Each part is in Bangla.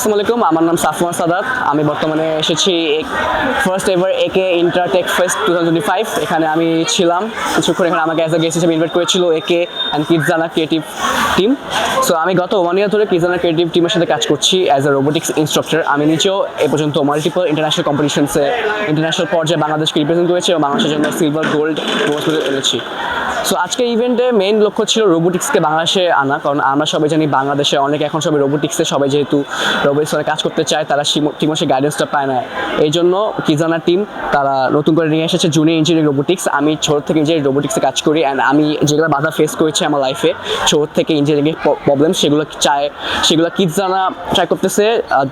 আসসালামু আলাইকুম, আমার নাম সাফওয়ান সাদাত। আমি বর্তমানে এসেছি first ever AK Intertech Fest two thousand five এখানে আমি ছিলাম, কিছুক্ষণ এখানে আমাকে অ্যাজ এ গেস্ট হিসেবে ইনভাইট করেছিল AK and KidZania creative team so আমি গত ওয়ান ইয়ার ধরে কিডজানা ক্রিয়েটিভ টিমের সাথে কাজ করছি অ্যাজ এ রোবোটিক্স ইনস্ট্রাক্টর আমি নিজেও এ পর্যন্ত মাল্টিপল ইন্টারন্যাশনাল কম্পিটিশনসে ইন্টারন্যাশনাল পর্যায়ে বাংলাদেশকে রিপ্রেজেন্ট করেছি এবং বাংলাদেশের জন্য সিলভার গোল্ড এনেছি। সো আজকের ইভেন্টে মেইন লক্ষ্য ছিল রোবোটিক্সকে বাংলাদেশে আনা, কারণ আমরা সবাই জানি বাংলাদেশে অনেক এখন সবাই রোবোটিক্সে সবাই যেহেতু রোবোটিক্স কাজ করতে চায়, তারা সেই গাইডেন্সটা পায় না। এই জন্য কিজানা টিম তারা নতুন করে নিয়ে এসেছে জুনিয়র ইঞ্জিনিয়ারিং রোবোটিক্স আমি ছোট থেকে ইঞ্জিনিয়ারিং রোবোটিক্সে কাজ করি অ্যান্ড আমি যেগুলো বাধা ফেস করেছি আমার লাইফে ছোট থেকে ইঞ্জিনিয়ারিং প্রবলেম সেগুলো চায়, সেগুলো কিজানা ট্রাই করতেছে।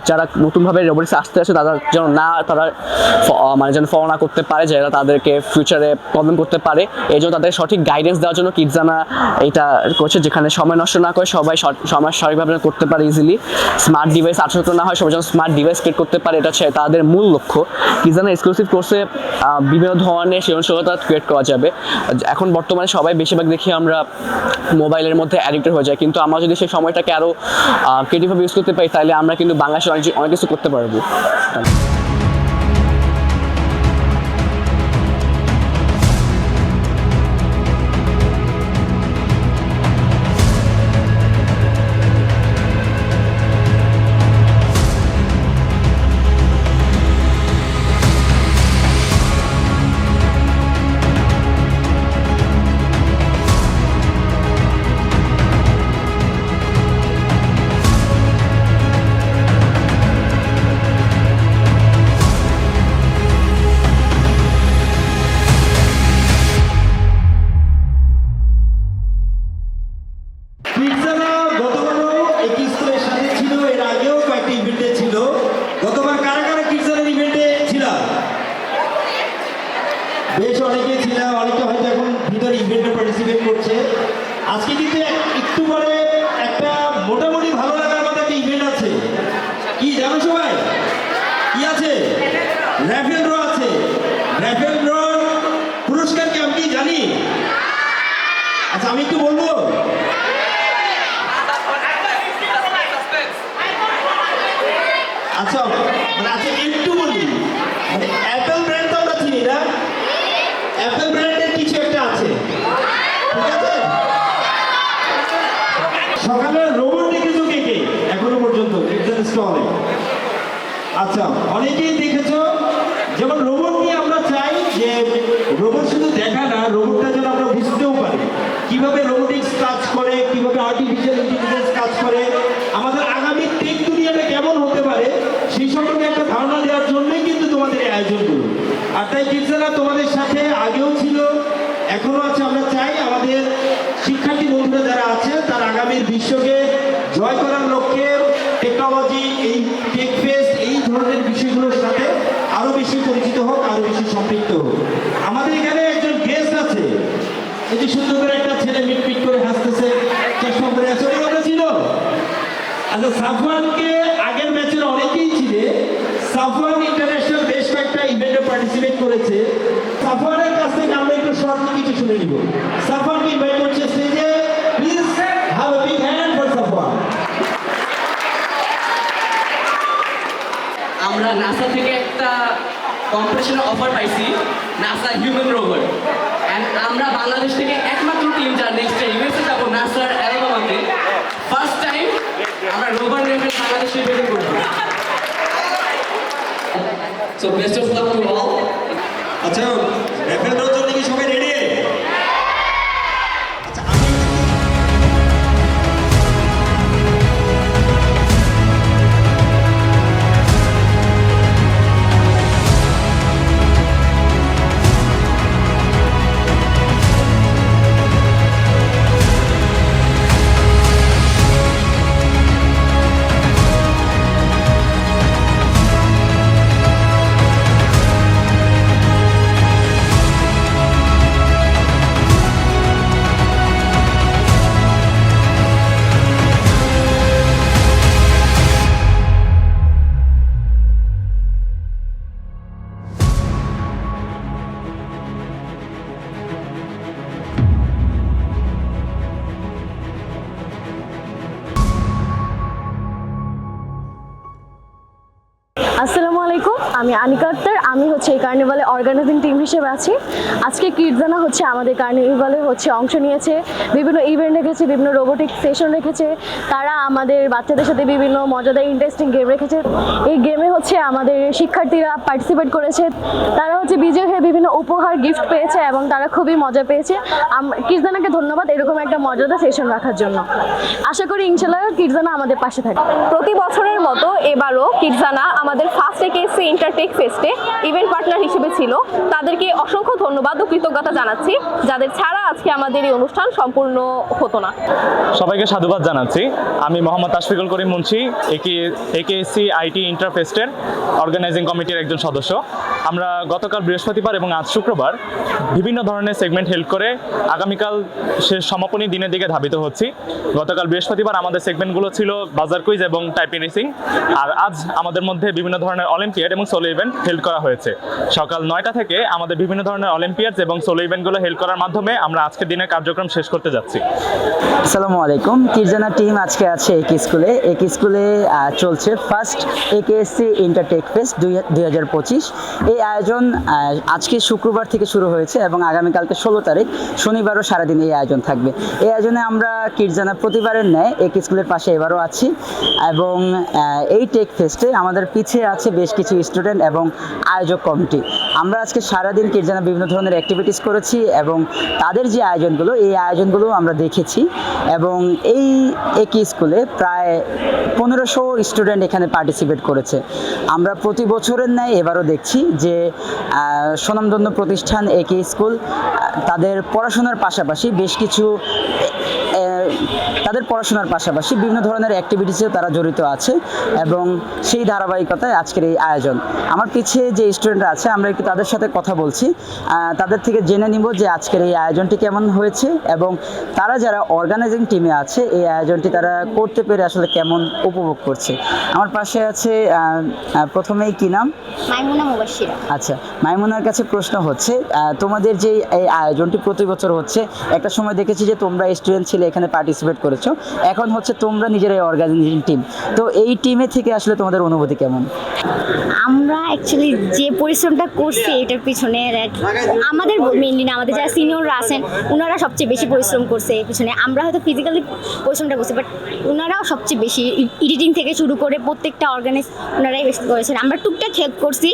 যারা নতুনভাবে রোবোটিক্স আসতে আসে, তারা যেন না, তারা মানে যেন ফলো না করতে পারে, যারা তাদেরকে ফিউচারে প্রবলেম করতে পারে। এই জন্য তাদের সঠিক গাইডেন্স দেওয়ার জন্য কিডজানা এটা করছে, যেখানে সময় নষ্ট না করে সবাই সময় সঠিকভাবে করতে পারে ইজিলি স্মার্ট ডিভাইস আঠারো না হয়, সবাই যেন স্মার্ট ডিভাইস ক্রিয়েট করতে পারে, এটা হচ্ছে তাদের মূল লক্ষ্য। কিডজানা এক্সক্লুসিভ কোর্সে বিভিন্ন ধরনের সৃজনশীলতা ক্রিয়েট করা যাবে। এখন বর্তমানে সবাই বেশিরভাগ দেখি আমরা মোবাইলের মধ্যে অ্যাডিক্টেড হয়ে যায়, কিন্তু আমরা যদি সেই সময়টাকে আরও ক্রিয়েটিভভাবে ইউজ করতে পারি, তাহলে আমরা কিন্তু বাংলাদেশে অনেক অনেক কিছু করতে পারব। মোটামুটি ভালো লাগার মতো একটা ইভেন্ট আছে? কি জানো সবাই? কি আছে? র্যাফেল ড্র আছে। র্যাফেল ড্র পুরস্কার কি আমি জানি? আচ্ছা আমি একটু বলব? আচ্ছা আচ্ছা একটু বলি মানে অ্যাপেল ব্র্যান্ড তো আমরা চিনি না অ্যাপেল ব্র্যান্ডের কিছু একটা আছে ঠিক আছে সকালে রোবট দেখেছ কে কে এখনও পর্যন্ত কিডসেন স্টলে আচ্ছা অনেকেই দেখেছ, যেমন রোবট নিয়ে আমরা চাই যে রোবট শুধু দেখা না রোবটটা যেন আমরা বুঝতেও পারি। কীভাবে রোবোটিক্স কাজ করে, কীভাবে আর্টিফিশিয়াল ইন্টেলিজেন্স কাজ করে, আমাদের আগামী টেক দুনিয়াটা কেমন হতে পারে, সেই সম্পর্কে একটা ধারণা দেওয়ার জন্যই কিন্তু তোমাদের এই আয়োজনগুলো। আর তাই কিডসেরা তোমাদের সাথে আগেও ছিল এখনও আছে, আমরা চাই আমাদের শিক্ষার্থী বন্ধুরা যারা আছে, তার আগামীর বিশ্বকে জয় করার লক্ষ্যে টেকনোলজি এই টেক এই ধরনের বিষয়গুলোর সাথে আরও বেশি পরিচিত হোক আরও বেশি সম্পৃক্ত হোক আমাদের এখানে একজন গেস্ট আছে এই যে সুন্দর করে একটা ছেলে মিট মিট করে হাসতেছে চশমা পরে আছে ওই কথা ছিল আচ্ছা সাফওয়ানকে আগের ম্যাচের অনেকেই ছিলে সাফওয়ান ইন্টারন্যাশনাল বেশ কয়েকটা ইভেন্টে পার্টিসিপেট করেছে সাফওয়ানের কাছ থেকে আমরা একটু শর্ট কিছু শুনে নিব সাফওয়ানকে ইনভাইট করছে স্টেজে please have a big hand for Safwan আমরা নাসা থেকে একটা কম্পিটিশনের অফার পাইছি নাসা হিউম্যান রোভার অ্যান্ড আমরা বাংলাদেশ থেকে একমাত্র টিম যারা নেক্সট ইউএসএ যাব নাসার অ্যালবামাতে ফার্স্ট টাইম আমরা রোভার রেভেল বাংলাদেশে বের করব so best of luck to all আচ্ছা রেফেল জন্য কি সবাই রেডি আসসালামু আলাইকুম আমি আনিকা আক্তার। আমি হচ্ছে এই কার্নিভালে অর্গানাইজিং টিম হিসেবে আছি। আজকে কিডজানা হচ্ছে আমাদের কার্নিভালে হচ্ছে অংশ নিয়েছে। বিভিন্ন ইভেন্ট রেখেছে, বিভিন্ন রোবোটিক সেশন রেখেছে। তারা আমাদের বাচ্চাদের সাথে বিভিন্ন মজাদার ইন্টারেস্টিং গেম রেখেছে। এই গেমে হচ্ছে আমাদের শিক্ষার্থীরা পার্টিসিপেট করেছে। তারা হচ্ছে বিজয় হয়ে বিভিন্ন উপহার গিফট পেয়েছে এবং তারা খুবই মজা পেয়েছে। কিডজানাকে ধন্যবাদ, এরকম একটা মজাদার সেশন রাখার জন্য। আশা করি ইনশাল্লাহ কিডজানা আমাদের পাশে থাকে প্রতি বছরের মতো এবারও কিডজানা আমাদের ফার্স্ট একেএসসি ইন্টারটেক ফেস্টে ইভেন্ট পার্টনার হিসেবে ছিল। তাদেরকে অসংখ্য ধন্যবাদ ও কৃতজ্ঞতা জানাচ্ছি, যাদের ছাড়া আজকে আমাদের এই অনুষ্ঠান সম্পূর্ণ হতো না। সবাইকে সাধুবাদ জানাচ্ছি। আমি মোহাম্মদ তাশফিকুল করিম মুন্সি, একে একেএসসি আইটি ইন্টারফেস্টের অর্গানাইজিং কমিটির একজন সদস্য। আমরা গতকাল বৃহস্পতিবার এবং আজ শুক্রবার বিভিন্ন ধরনের সেগমেন্ট হেল্প করে আগামীকাল শেষ সমাপনী দিনের দিকে ধাবিত হচ্ছি। গতকাল বৃহস্পতিবার আমাদের সেগমেন্টগুলো ছিল বাজার কুইজ এবং টাইপিং রেসিং আর আজ আমাদের মধ্যে বিভিন্ন ধরনের অলিম্পিয়াড এবং সোলো ইভেন্ট হেল্প করা হয়েছে। সকাল নয়টা থেকে আমাদের বিভিন্ন ধরনের অলিম্পিয়াডস এবং সোলো ইভেন্টগুলো হেল্প করার মাধ্যমে আমরা আজকের দিনের কার্যক্রম শেষ করতে যাচ্ছি। আসসালামু আলাইকুম। কিরজানা টিম আজকে আছে এক স্কুলে এক স্কুলে চলছে ফার্স্ট একেএসসি ইন্টারটেক ফেস্ট দুই হাজার পঁচিশ। এই আয়োজন আজকে শুক্রবার থেকে শুরু হয়েছে এবং আগামীকালকে ষোলো তারিখ শনিবারও সারাদিন এই আয়োজন থাকবে। এই আয়োজনে আমরা কিরজানা প্রতিবারের ন্যায় এক স্কুলের পাশে এবারও আছি এবং এই টেক ফেস্টে আমাদের পিছিয়ে আছে বেশ কিছু স্টুডেন্ট এবং আয়োজক কমিটি। আমরা আজকে সারাদিন কিরজানা বিভিন্ন ধরনের অ্যাক্টিভিটিস করেছি এবং তাদের যে আয়োজনগুলো, এই আয়োজনগুলো আমরা দেখেছি এবং এই একই স্কুলে প্রায় পনেরোশো স্টুডেন্ট এখানে পার্টিসিপেট করেছে। আমরা প্রতি বছরের ন্যায় এবারও দেখছি যে স্বনামধন্য প্রতিষ্ঠান একই স্কুল তাদের পড়াশোনার পাশাপাশি বেশ কিছু তাদের পড়াশোনার পাশাপাশি বিভিন্ন ধরনের অ্যাক্টিভিটিসেও তারা জড়িত আছে এবং সেই ধারাবাহিকতায় আজকের এই আয়োজন। আমার পিছিয়ে যে স্টুডেন্টরা আছে আমরা একটু তাদের সাথে কথা বলছি। তাদের থেকে জেনে নিব যে আজকের এই আয়োজনটি কেমন হয়েছে এবং তারা যারা অর্গানাইজিং টিমে আছে এই আয়োজনটি তারা করতে পেরে আসলে কেমন উপভোগ করছে। আমার পাশে আছে প্রথমেই কি নাম? মাইমুনা মুবাশিরা। আচ্ছা মাইমুনার কাছে প্রশ্ন হচ্ছে তোমাদের যে এই আয়োজনটি প্রতি বছর হচ্ছে একটা সময় দেখেছি যে তোমরা স্টুডেন্ট ছিলে এখানে পার্টিসিপেট করেছ। এখন হচ্ছে তোমরা নিজেরাই অর্গানাইজিং টিম তো এই টিমে থেকে আসলে তোমাদের অনুভূতি কেমন? আমরা অ্যাকচুয়ালি যে পরিশ্রমটা করছি, এটার পিছনে আমাদের মেনলি না, আমাদের যারা সিনিয়ররা আছেন ওনারা সবচেয়ে বেশি পরিশ্রম করছে এর পিছনে। আমরা হয়তো ফিজিক্যালি পরিশ্রমটা করছি বাট ওনারাও সবচেয়ে বেশি এডিটিং থেকে শুরু করে প্রত্যেকটা অর্গানাইজ ওনারাই বেশি করেছেন। আমরা টুকটাক হেল্প করছি,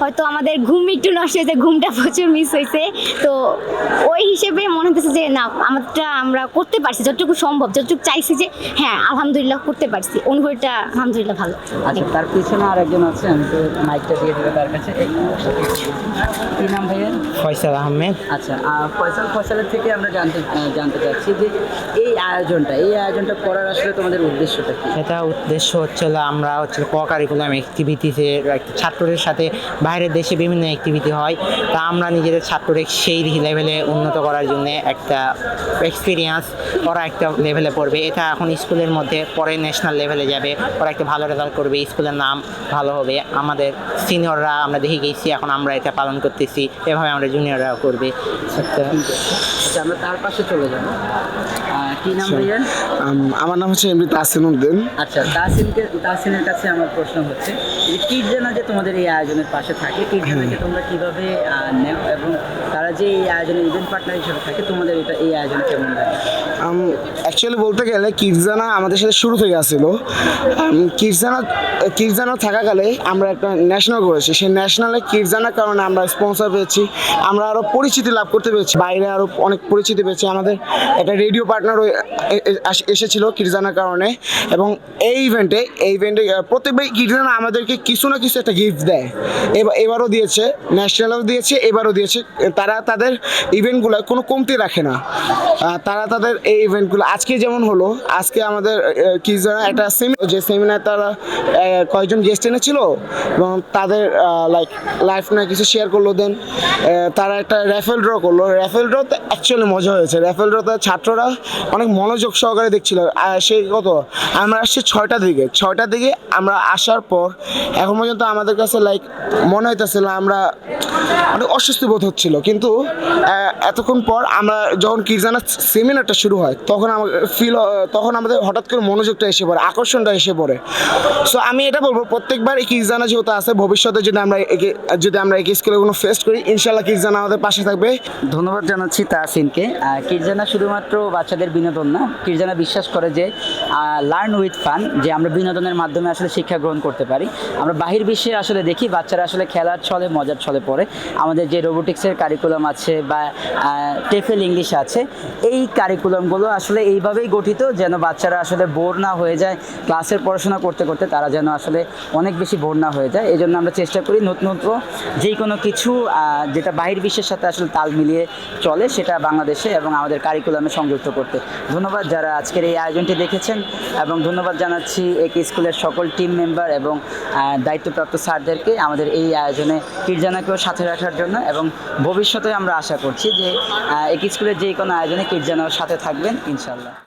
হয়তো আমাদের ঘুম একটু নষ্ট হয়েছে, ঘুমটা প্রচুর মিস হয়েছে। তো ওই হিসেবে মনে হতেছে যে, না, আমারটা আমরা করতে পারছি, যতটুকু সম্ভব যতটুকু চাইছি যে হ্যাঁ আলহামদুলিল্লাহ করতে পারছি। অনুভূতিটা আলহামদুলিল্লাহ ভালো। আচ্ছা তার পিছনে আরেকজন আছে আমি তো মাইকটা দিয়ে দেবো তার কাছে। এই- কি নাম ভাইয়া? ফয়সাল আহমেদ। আচ্ছা ফয়সাল ফয়সালের থেকে আমরা জানতে জানতে চাচ্ছি যে এই আয়োজনটা এই আয়োজনটা করার আসলে তোমাদের উদ্দেশ্যটা কি? এটা উদ্দেশ্য হচ্ছিল আমরা হচ্ছে ক কারিকুলাম অ্যাক্টিভিটিসে ছাত্রদের সাথে বাইরের দেশে বিভিন্ন অ্যাক্টিভিটি হয়। তা আমরা নিজেদের ছাত্রদের সেই লেভেলে উন্নত করার জন্য একটা এক্সপিরিয়েন্স করা একটা লেভেলে পড়বে। এটা এখন স্কুলের মধ্যে পরে ন্যাশনাল লেভেলে যাবে। ওরা একটা ভালো রেজাল্ট করবে স্কুলের নাম ভালো হবে। আমাদের সিনিয়ররা আমরা দেখে গেছি এখন আমরা এটা পালন করতেছি। এভাবে আমরা জুনিয়ররাও করবে। আচ্ছা। আমরা তার পাশে চলে যাব। কি নাম ভাইয়া? আমার নাম হচ্ছে এমনি তাসিন উদ্দিন। আচ্ছা তাসিনকে তাসিনের কাছে আমার প্রশ্ন হচ্ছে কিট জানা যে তোমাদের এই আয়োজনের পাশে থাকে কিট জানাকে তোমরা কীভাবে নেও এবং তারা যে এই আয়োজনের ইভেন্ট পার্টনার হিসেবে থাকে তোমাদের এটা এই আয়োজন কেমন লাগে? অ্যাকচুয়ালি বলতে গেলে কিরজানা আমাদের সাথে শুরু থেকে আসছিল। কিরজানা কিরজানা থাকাকালে আমরা একটা ন্যাশনাল করেছি। সেই ন্যাশনালে কিরজানার কারণে আমরা স্পন্সর পেয়েছি। আমরা আরও পরিচিতি লাভ করতে পেরেছি। বাইরে আরও অনেক পরিচিতি পেয়েছি। আমাদের একটা রেডিও পার্টনার এসেছিল কিরজানার কারণে। এবং এই ইভেন্টে এই ইভেন্টে প্রত্যেকবার কিরজানা আমাদেরকে কিছু না কিছু একটা গিফট দেয়। এবার এবারও দিয়েছে ন্যাশনালও দিয়েছে, এবারও দিয়েছে। তারা তাদের ইভেন্টগুলো কোনো কমতি রাখে না। তারা তাদের এই ইভেন্টগুলো আজকে যেমন হলো, আজকে আমাদের কি একটা সেমিনার যে সেমিনার তারা কয়েকজন গেস্ট এনেছিল এবং তাদের লাইক লাইফ না কিছু শেয়ার করল দেন তারা একটা র্যাফেল ড্র করল। র্যাফেল ড্রতে অ্যাকচুয়ালি মজা হয়েছে। র্যাফেল ড্রতে ছাত্ররা অনেক মনোযোগ সহকারে দেখছিল। সেই কত? আমরা আসছি ছয়টার দিকে। ছয়টার দিকে আমরা আসার পর, এখন পর্যন্ত আমাদের কাছে লাইক মনে হইতেছিল আমরা অনেক অস্বস্তি বোধ হচ্ছিল। কিন্তু এতক্ষণ পর আমরা যখন কিরজানা সেমিনারটা শুরু হয় তখন আমার ফিল তখন আমাদের হঠাৎ করে মনোযোগটা এসে পড়ে আকর্ষণটা এসে পড়ে। সো আমি এটা বলব প্রত্যেকবার এই কিরজানা যেহেতু আছে ভবিষ্যতে যদি আমরা যদি আমরা এই স্কুলে কোনো ফেস্ট করি ইনশাল্লাহ কিরজানা আমাদের পাশে থাকবে। ধন্যবাদ জানাচ্ছি তাহসিনকে। আহ, কিরজানা শুধুমাত্র বাচ্চাদের বিনোদন না কিরজানা বিশ্বাস করে যে লার্ন উইথ ফান যে আমরা বিনোদনের মাধ্যমে আসলে শিক্ষা গ্রহণ করতে পারি। আমরা বাহির বিশ্বে আসলে দেখি বাচ্চারা আসলে খেলার ছলে মজার ছলে পড়ে। আমাদের যে রোবোটিক্সের কারিকুলাম আছে বা টেফেল ইংলিশ আছে এই কারিকুলামগুলো আসলে এইভাবেই গঠিত যেন বাচ্চারা আসলে বোর না হয়ে যায় ক্লাসের পড়াশোনা করতে করতে তারা যেন আসলে অনেক বেশি বোর না হয়ে যায়। এই জন্য আমরা চেষ্টা করি নতুন নতুন যেই কোনো কিছু যেটা বাহির বিশ্বের সাথে আসলে তাল মিলিয়ে চলে সেটা বাংলাদেশে এবং আমাদের কারিকুলামে সংযুক্ত করতে। ধন্যবাদ যারা আজকের এই আয়োজনটি দেখেছেন এবং ধন্যবাদ জানাচ্ছি এক স্কুলের সকল টিম মেম্বার এবং দায়িত্বপ্রাপ্ত স্যারদেরকে আমাদের এই আয়োজনে কিরজানাকেও সাথে রাখার জন্য এবং ভবিষ্যতে আমরা আশা করছি যে আহ, এক স্কুলের যে কোনো আয়োজনে কিরজানাও সাথে থাকবেন ইনশাল্লাহ